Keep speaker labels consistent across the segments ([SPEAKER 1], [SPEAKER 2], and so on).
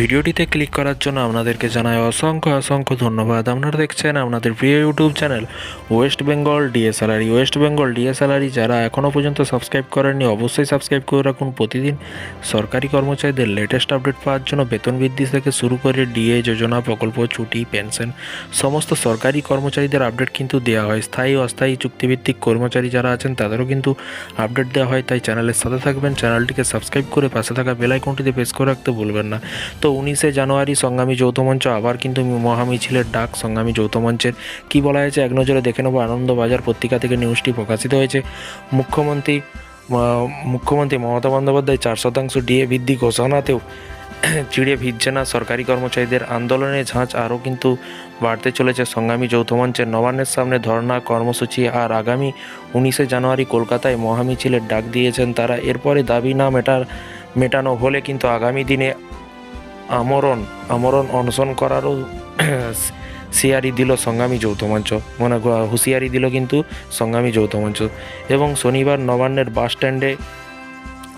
[SPEAKER 1] ভিডিওটিতে ক্লিক করার জন্য আপনাদেরকে জানাই অসংখ্য অসংখ্য ধন্যবাদ। আপনারা দেখছেন আপনাদের প্রিয় ইউটিউব চ্যানেল ওয়েস্ট বেঙ্গল ডিএসএলআরই ওয়েস্ট বেঙ্গল ডিএসএলআরই যারা এখনও পর্যন্ত সাবস্ক্রাইব করেননি, অবশ্যই সাবস্ক্রাইব করে রাখুন। প্রতিদিন সরকারি কর্মচারীদের লেটেস্ট আপডেট পাওয়ার জন্য বেতন বৃদ্ধি থেকে শুরু করে ডিএ, যোজনা, প্রকল্প, ছুটি, পেনশন, সমস্ত সরকারি কর্মচারীদের আপডেট কিন্তু দেওয়া হয়। স্থায়ী অস্থায়ী চুক্তিভিত্তিক কর্মচারী যারা আছেন, তাদেরও কিন্তু আপডেট দেওয়া হয়। তাই চ্যানেলের সাথে থাকবেন, চ্যানেলটিকে সাবস্ক্রাইব করে পাশে থাকা বেল আইকনটিতে প্রেস করে রাখতে ভুলবেন না। তো উনিশে জানুয়ারি সংগ্রামী যৌথ মঞ্চ আবার কিন্তু মহামিছিলের ডাক সংগ্রামী যৌথ মঞ্চের। কী বলা হয়েছে এক নজরে দেখে নেব, আনন্দবাজার পত্রিকা থেকে নিউজটি প্রকাশিত হয়েছে। মুখ্যমন্ত্রী মুখ্যমন্ত্রী মমতা বন্দ্যোপাধ্যায় চার শতাংশ ডিএ বৃদ্ধি ঘোষণাতেও চিড়ে ভিজছে না। সরকারি কর্মচারীদের আন্দোলনের ঝাঁজ আরও কিন্তু বাড়তে চলেছে। সংগ্রামী যৌথ মঞ্চের নবান্নের সামনে ধর্না কর্মসূচি আর আগামী উনিশে জানুয়ারি কলকাতায় মহামিছিলের ডাক দিয়েছেন তারা। এরপরে দাবি না মেটার, মেটানো হলে কিন্তু আগামী দিনে আমরণ আমরণ অনশন করারও সিয়ারি দিল সংগ্রামী যৌথ মঞ্চ। মনে হুঁশিয়ারি দিল কিন্তু সংগ্রামী যৌথ মঞ্চ। এবং শনিবার নবান্নের বাস স্ট্যান্ডে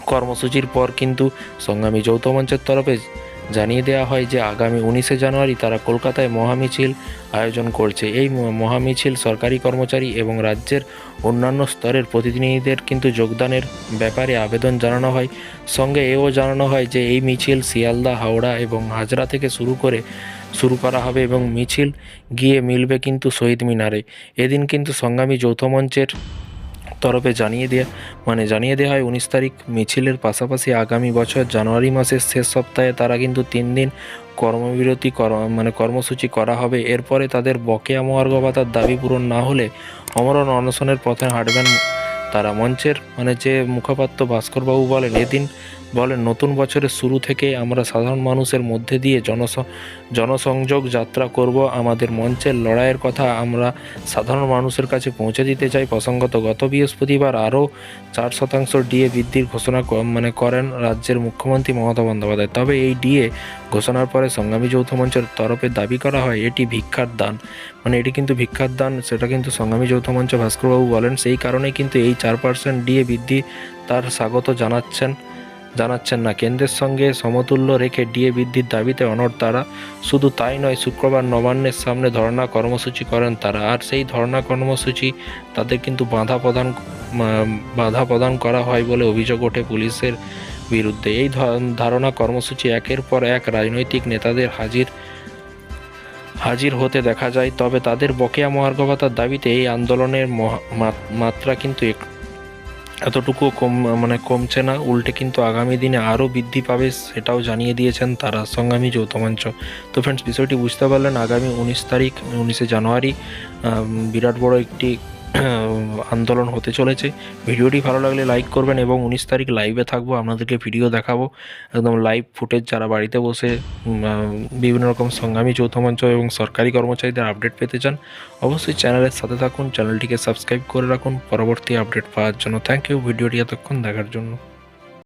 [SPEAKER 1] কর্মসূচির পর কিন্তু সংগ্রামী যৌথ মঞ্চের তরফে জানিয়ে দেওয়া হয় যে আগামী উনিশে জানুয়ারি তারা কলকাতায় মহামিছিল আয়োজন করছে। এই মহামিছিল সরকারি কর্মচারী এবং রাজ্যের অন্যান্য স্তরের প্রতিনিধিদের কিন্তু যোগদানের ব্যাপারে আবেদন জানানো হয়। সঙ্গে এও জানানো হয় যে এই মিছিল শিয়ালদা, হাওড়া এবং হাজরা থেকে শুরু করে শুরু করা হবে এবং মিছিল গিয়ে মিলবে কিন্তু শহীদ মিনারে। এদিন কিন্তু সংগ্রামী যৌথ মঞ্চের তরফে জানিয়ে দেওয়া মানে জানিয়ে দেওয়া হয়, উনিশ তারিখ মিছিলের পাশাপাশি আগামী বছর জানুয়ারি মাসের শেষ সপ্তাহে তারা কিন্তু তিন দিন কর্মবিরতি কর- মানে কর্মসূচি করা হবে। এরপরে তাদের বকেয়া মহার্ঘ ভাতার দাবি পূরণ না হলে অমরণ অনশনের পথে হাঁটবেন তারা মঞ্চের মানে যে মুখপাত্র ভাস্করবাবু বলেন, এদিন বলেন, নতুন বছরের শুরু থেকে আমরা সাধারণ মানুষের মধ্যে দিয়ে জনস, জনসংযোগ যাত্রা করব। আমাদের মঞ্চের লড়াইয়ের কথা আমরা সাধারণ মানুষের কাছে পৌঁছে দিতে চাই। প্রসঙ্গত, গত বৃহস্পতিবার আরও চার শতাংশ ডিএ বৃদ্ধির ঘোষণা মানে করেন রাজ্যের মুখ্যমন্ত্রী মমতা বন্দ্যোপাধ্যায়। তবে এই ডিএ ঘোষণার পরে সংগ্রামী যৌথ মঞ্চের তরফে দাবি করা হয়, এটি ভিক্ষার দান। মানে এটি কিন্তু ভিক্ষার দান, সেটা কিন্তু সংগ্রামী যৌথ মঞ্চ ভাস্করবাবু বলেন। সেই কারণে কিন্তু এই চার পার্সেন্ট ডিএ বৃদ্ধি তার স্বাগত জানাচ্ছেন জানাচ্ছেন না। কেন্দ্রের সঙ্গে সমতুল্য রেখে ডিএ বৃদ্ধির দাবিতে অনড় তারা। শুধু তাই নয়, শুক্রবার নবান্নের সামনে ধর্ণা কর্মসূচি করেন তারা। আর সেই ধর্ণা কর্মসূচি তাদের কিন্তু বাধা প্রদান বাধা প্রদান করা হয় বলে অভিযোগ ওঠে পুলিশের বিরুদ্ধে। এই ধারণা কর্মসূচি একের পর এক রাজনৈতিক নেতাদের হাজির হাজির হতে দেখা যায়। তবে তাদের বকেয়া মহার্ঘ ভাতার দাবিতে এই আন্দোলনের মাত্রা কিন্তু এক- এতটুকু কম মানে কমছে না, উল্টে কিন্তু আগামী দিনে আরও বৃদ্ধি পাবে সেটাও জানিয়ে দিয়েছেন তারা। সংগ্রামী যৌথ মঞ্চ। তো ফ্রেন্ডস বিষয়টি বুঝতে পারলেন, আগামী উনিশ তারিখ, উনিশে জানুয়ারি বিরাট বড় একটি আন্দোলন হতে চলেছে। ভিডিওটি ভালো লাগলে লাইক করবেন এবং উনিশ তারিখ লাইভে থাকব, আপনাদেরকে ভিডিও দেখাবো। একদম লাইভ ফুটেজ যারা বাড়িতে বসে বিভিন্ন রকম সংগ্রামী যৌথ মঞ্চ এবং সরকারি কর্মচারীদের আপডেট পেতে চান, অবশ্যই চ্যানেলের সাথে থাকুন চ্যানেলটিকে সাবস্ক্রাইব করে রাখুন। পরবর্তী আপডেট পাওয়ার জন্য থ্যাংক ইউ ভিডিওটি এতক্ষণ দেখার জন্য।